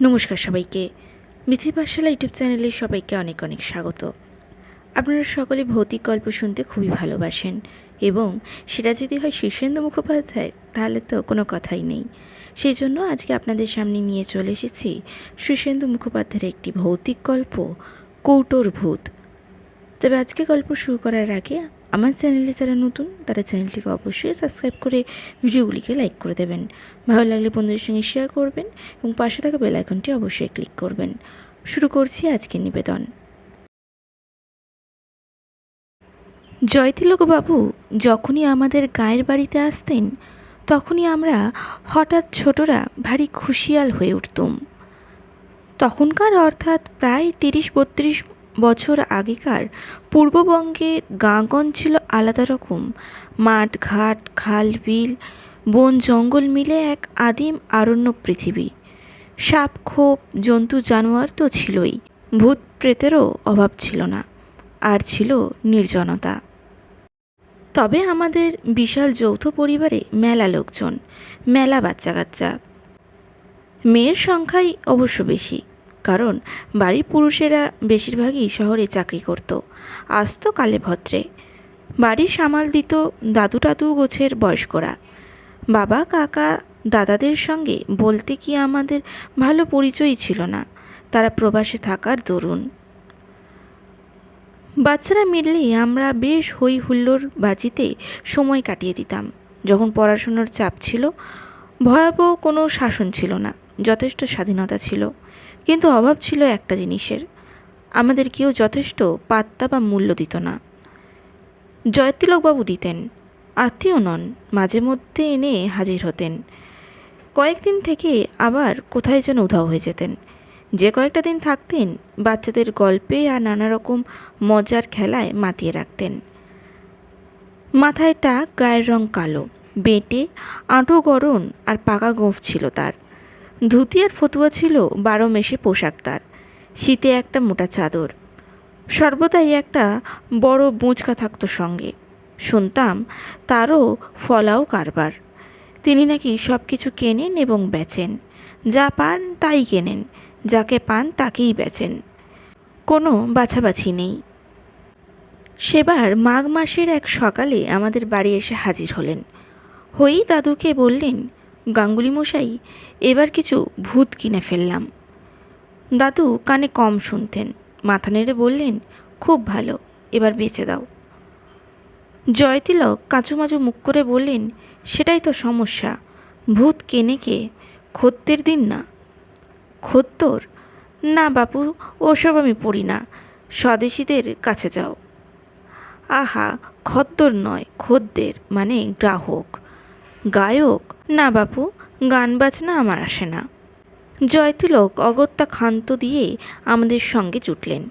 নমস্কার সবাইকে। মিথি পাঠশালা ইউটিউব চ্যানেলে সবাইকে অনেক অনেক স্বাগত। আপনারা সকলে ভৌতিক গল্প শুনতে খুবই ভালোবাসেন এবং সেটা যদি হয় শীর্ষেন্দু মুখোপাধ্যায় তাহলে তো কোনো কথাই নেই। সেই জন্য আজকে আপনাদের সামনে নিয়ে চলে এসেছি শীর্ষেন্দু মুখোপাধ্যায়ের একটি ভৌতিক গল্প, কৌটোর ভূত। তবে আজকে গল্প শুরু করার আগে আমার চ্যানেলে যারা নতুন, তারা চ্যানেলটিকে অবশ্যই সাবস্ক্রাইব করে ভিডিওগুলিকে লাইক করে দেবেন। ভালো লাগলে বন্ধুদের সঙ্গে শেয়ার করবেন এবং পাশে থাকা বেল আইকনটি অবশ্যই ক্লিক করবেন। শুরু করছি আজকের নিবেদন। জয়তিলকবাবু যখনই আমাদের গায়ের বাড়িতে আসতেন, তখনই আমরা হঠাৎ ছোটরা ভারী খুশিয়াল হয়ে উঠতুম। তখনকার অর্থাৎ প্রায় তিরিশ বত্রিশ বছর আগেকার পূর্ববঙ্গে গাঁগঞ্জ ছিল আলাদা রকম। মাঠ ঘাট খাল বিল বন জঙ্গল মিলে এক আদিম আরণ্যক পৃথিবী। সাপ খোপ জন্তু, জানোয়ার তো ছিলই। ভূত প্রেতেরও অভাব ছিল না, আর ছিল নির্জনতা। তবে আমাদের বিশাল যৌথ পরিবারে মেলা লোকজন, মেলা বাচ্চা কাচ্চা মেয়ের সংখ্যাই অবশ্য বেশি। কারণ বাড়ির পুরুষেরা বেশিরভাগই শহরে চাকরি করত। আসতো কালে ভদ্রে। বাড়ি সামাল দিত দাদু টাদু গোছের বয়স্করা। বাবা, কাকা, দাদাদের সঙ্গে বলতে কি আমাদের ভালো পরিচয়ই ছিল না। তারা প্রবাসে থাকার দরুন। বাচ্চারা মিললেই আমরা বেশ হই হুল্লোড় বাজিতে সময় কাটিয়ে দিতাম। যখন পড়াশুনোর চাপ ছিল, ভয়াবহ কোনো শাসন ছিল না। যথেষ্ট স্বাধীনতা ছিল। কিন্তু অভাব ছিল একটা জিনিসের। আমাদের কেউ যথেষ্ট পাত্তা বা মূল্য দিত না। জয়তিলকবাবু দিতেন, আত্মীয় নন, মাঝে মধ্যে এনে হাজির হতেন। কয়েকদিন থেকে আবার কোথায় যেন উধাও হয়ে যেতেন। যে কয়েকটা দিন থাকতেন, বাচ্চাদের গল্পে আর নানা রকম মজার খেলায় মাতিয়ে রাখতেন। মাথায় টাক, গায়ের রং কালো, বেঁটে, আঁটো গরণ আর পাকা গোঁফ ছিল তার। ধুতি আর ফতুয়া ছিল বারো মেশে পোশাক তার। শীতে একটা মোটা চাদর। সর্বদাই একটা বড় বুঁচকা থাকতো সঙ্গে। শুনতাম তারও ফলাও কারবার। তিনি নাকি সব কিছু কেনেন এবং বেচেন। যা পান তাই কেনেন, যাকে পান তাকেই বেচেন। কোনো বাছাবাছি নেই। সেবার মাঘ মাসের এক সকালে আমাদের বাড়ি এসে হাজির হলেন। হই দাদুকে বললেন গাঙ্গুলি মশাই এবার কিছু ভূত কিনে ফেললাম। দাদু কানে কম শুনতেন। মাথা নেড়ে বললেন, খুব ভালো, এবার বেচে দাও। জয়তিলক কাঁচুমাচু মুখ করে বললেন, সেটাই তো সমস্যা, ভূত কেনে কে? খদ্দের দিন না। খদ্দর? না বাপু, ওসব আমি পড়ি না, স্বদেশীদের কাছে যাও। আহা, খদ্দর নয়, খদ্দের মানে গ্রাহক। গায়ক? না বাপু, গান বাজনা আমার আসে না। জয়তিলক অগত্যা ক্ষান্ত দিয়ে আমাদের সঙ্গে জুটলেন।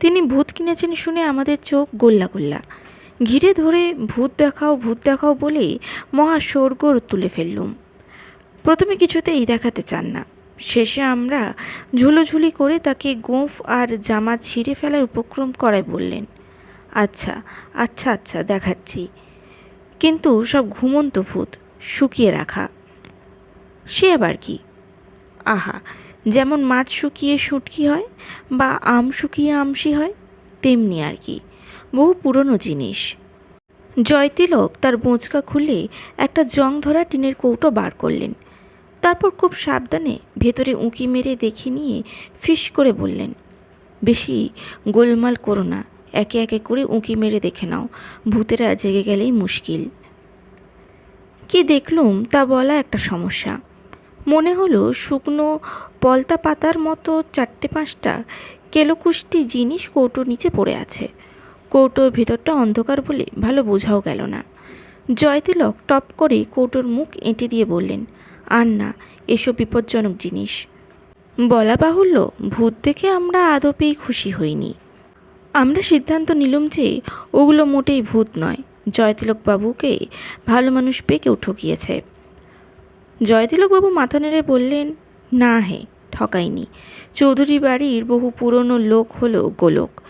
তিনি ভূত কিনেছেন শুনে আমাদের চোখ গোল্লা গোল্লা। ঘিরে ধরে ভূত দেখাও ভূত দেখাও বলেই মহা শোরগোর তুলে ফেললুম। প্রথমে কিছুতেই দেখাতে চান না। শেষে আমরা ঝুলোঝুলি করে তাকে গোঁফ আর জামা ছিঁড়ে ফেলার উপক্রম করায় বললেন আচ্ছা আচ্ছা আচ্ছা দেখাচ্ছি। কিন্তু সব ঘুমন্ত ভূত। শুকিয়ে রাখা। সে আবার কি? আহা, যেমন মাছ শুকিয়ে শুটকি হয় বা আম শুকিয়ে আমসি হয়, তেমনি আর কি। বহু পুরনো জিনিস। জয়তিলক তার বোঁচকা খুলে একটা জং ধরা টিনের কৌটো বার করলেন। তারপর খুব সাবধানে ভেতরে উঁকি মেরে দেখে নিয়ে ফিস করে বললেন, বেশি গোলমাল করো না, একে একে করে উঁকি মেরে দেখে নাও। ভূতেরা জেগে গেলেই মুশকিল। কি দেখলুম তা বলা একটা সমস্যা। মনে হলো শুকনো পলতা পাতার মতো চারটে পাঁচটা কেলোকুষ্টি জিনিস কৌটোর নিচে পড়ে আছে। কৌটোর ভেতরটা অন্ধকার বলে ভালো বোঝাও গেল না। জয়তিলক টপ করে কৌটোর মুখ এঁটে দিয়ে বললেন আর না এসব বিপজ্জনক জিনিস। বলা বাহুল্য, ভূত দেখে আমরা আদপেই খুশি হইনি। আমরা সিদ্ধান্ত নিলুম যে ওগুলো মোটেই ভূত নয়। জয়তিলকবাবুকে ভালো মানুষ পেয়ে কেউ ঠকিয়েছে জয়তিলকবাবু মাথা নেড়ে বললেন, না হে, ঠকাইনি। চৌধুরী বাড়ির বহু পুরনো লোক হলো গোলক।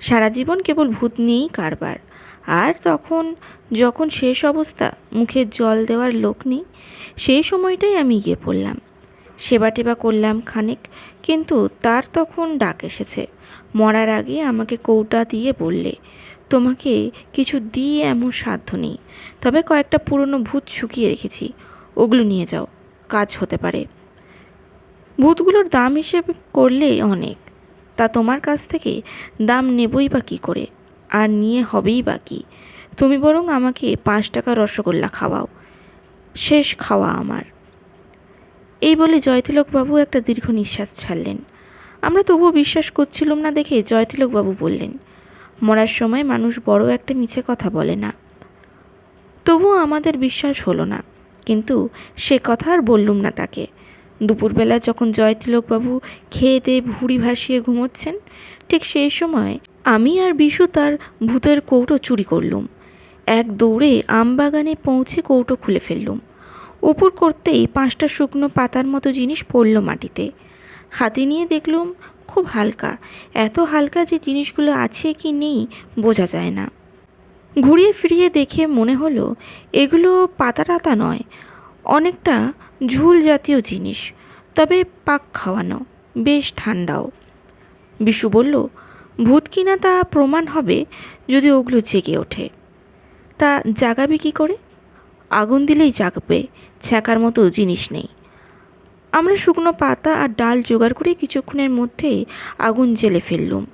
সারা জীবন কেবল ভূত নিয়েই কারবার। আর তখন যখন শেষ অবস্থা, মুখে জল দেওয়ার লোক নেই, সেই সময়টাই আমি গিয়ে পড়লাম। সেবা টেবা করলাম খানিক, কিন্তু তার তখন ডাক এসেছে। মরার আগে আমাকে কৌটা দিয়ে বললে তোমাকে কিছু দিয়ে এমন সাধ্য নেই। তবে কয়েকটা পুরনো ভূত শুকিয়ে রেখেছি। ওগুলো নিয়ে যাও। কাজ হতে পারে। ভূতগুলোর দাম হিসেবে করলে অনেক। তা তোমার কাছ থেকে দাম নেবই বা কী করে? আর নিয়ে হবেই বা কী? তুমি বরং আমাকে পাঁচ টাকা রসগোল্লা খাওয়াও। শেষ খাওয়া আমার। এই বলে জয়তিলকবাবু একটা দীর্ঘ নিঃশ্বাস ছাড়লেন। আমরা তবুও বিশ্বাস করছিলাম না দেখে জয়তিলকবাবু বললেন মরার সময় মানুষ বড় একটা মিছে কথা বলে না। তবুও আমাদের বিশ্বাস হলো না। কিন্তু সে কথা আর বললুম না তাকে। দুপুরবেলা যখন জয়তিলকবাবু খেয়ে দিয়ে ভুড়ি ভাসিয়ে ঘুমোচ্ছেন, ঠিক সেই সময় আমি আর বিশু তার ভূতের কৌটো চুরি করলুম। এক দৌড়ে আমবাগানে পৌঁছে কৌটো খুলে ফেললুম। উপর করতেই পাঁচটা শুকনো পাতার মতো জিনিস পড়ল মাটিতে। হাতে নিয়ে দেখলুম, খুব হালকা। এত হালকা যে জিনিসগুলো আছে কি নেই, বোঝা যায় না। ঘুরিয়ে ফিরিয়ে দেখে মনে হলো, এগুলো পাতা টাতা নয়, অনেকটা ঝুল জাতীয় জিনিস, তবে পাক খাওয়ানো, বেশ ঠান্ডাও। বিশু বলল, ভূত কিনা তা প্রমাণ হবে যদি ওগুলো জেগে ওঠে। তা জাগাবে কী করে? আগুন দিলেই জাগবে, ছ্যাঁকার মতো জিনিস নেই। আমরা শুকনো পাতা আর ডাল জোগাড় করে কিছুক্ষণের মধ্যেই আগুন জেলে ফেললুম।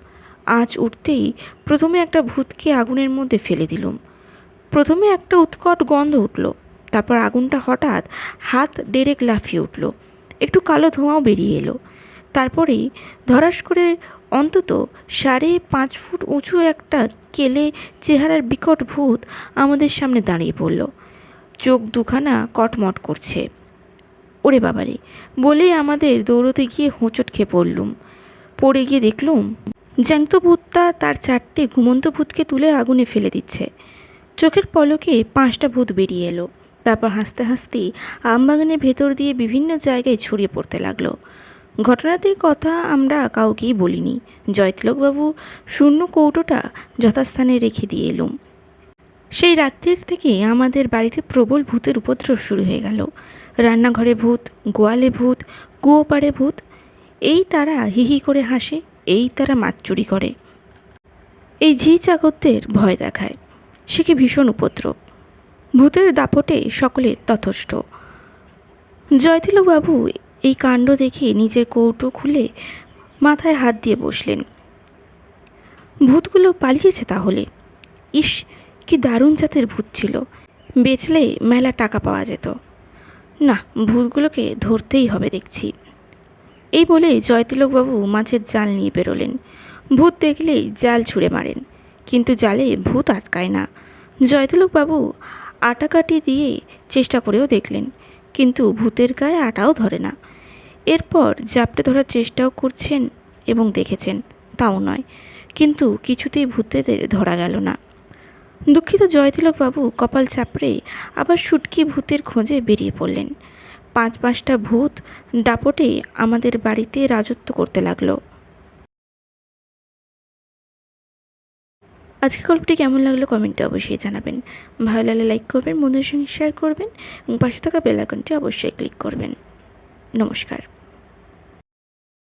আঁচ উঠতেই প্রথমে একটা ভূতকে আগুনের মধ্যে ফেলে দিলুম। প্রথমে একটা উৎকট গন্ধ উঠল, তারপর আগুনটা হঠাৎ হাত ডেরেক লাফিয়ে উঠল। একটু কালো ধোঁয়াও বেরিয়ে এলো। তারপরেই ধরাস করে অন্তত সাড়ে পাঁচ ফুট উঁচু একটা কেলে চেহারার বিকট ভূত আমাদের সামনে দাঁড়িয়ে পড়ল। চোখ দুখানা কটমট করছে। ওরে বাবারে বলে আমাদের দৌড়তে গিয়ে হোঁচট খেয়ে পড়লুম। পড়ে গিয়ে দেখলুম জ্যাংতো ভূতটা তার চারটে ঘুমন্ত ভূতকে তুলে আগুনে ফেলে দিচ্ছে। চোখের পলকে পাঁচটা ভূত বেরিয়ে এলো। তারপর হাসতে হাসতে আমবাগানের ভেতর দিয়ে বিভিন্ন জায়গায় ছড়িয়ে পড়তে লাগল। ঘটনাটির কথা আমরা কাউকেই বলিনি। জয়তিলকবাবু শূন্য কৌটোটা যথাস্থানে রেখে দিয়ে এলুম। সেই রাত্রির থেকে আমাদের বাড়িতে প্রবল ভূতের উপদ্রব শুরু হয়ে গেল। রান্নাঘরে ভূত, গোয়ালে ভূত কুয়োপাড়ে ভূত, এই তারা হিহি করে হাসে, এই তারা মাছ চুরি করে। এই ঝি চাকরদের ভয় দেখায়, সে কি ভীষণ উপদ্রব। ভূতের দাপটে সকলে তথস্থ। জয়তিলবাবু এই কাণ্ড দেখে নিজের কৌটো খুলে মাথায় হাত দিয়ে বসলেন। ভূতগুলো পালিয়েছে তাহলে? ইস, কি দারুণ জাতের ভূত ছিল। বেচলে মেলা টাকা পাওয়া যেত। না, ভূতগুলোকে ধরতেই হবে দেখছি। এই বলে জয়তিলকবাবু মাছের জাল নিয়ে বেরোলেন। ভূত দেখলেই জাল ছুঁড়ে মারেন, কিন্তু জালে ভূত আটকায় না। জয়তিলকবাবু আটা কাটি দিয়ে চেষ্টা করেও দেখলেন, কিন্তু ভূতের গায়ে আটাও ধরে না। এরপর জাপটে ধরার চেষ্টাও করছেন এবং দেখেছেন, তাও নয়, কিন্তু কিছুতেই ভূতেদের ধরা গেল না। দুঃখিত জয়তিলকবাবু কপাল চাপড়ে আবার সুটকি ভূতের খোঁজে বেরিয়ে পড়লেন। পাঁচ পাঁচটা ভূত ডাপটে আমাদের বাড়িতে রাজত্ব করতে লাগল। আজকের গল্পটি কেমন লাগল কমেন্টে অবশ্যই জানাবেন। ভালো লাগলে লাইক করবেন, বন্ধুদের সঙ্গে শেয়ার করবেন এবং পাশে থাকা বেল আইকনটি অবশ্যই ক্লিক করবেন। নমস্কার।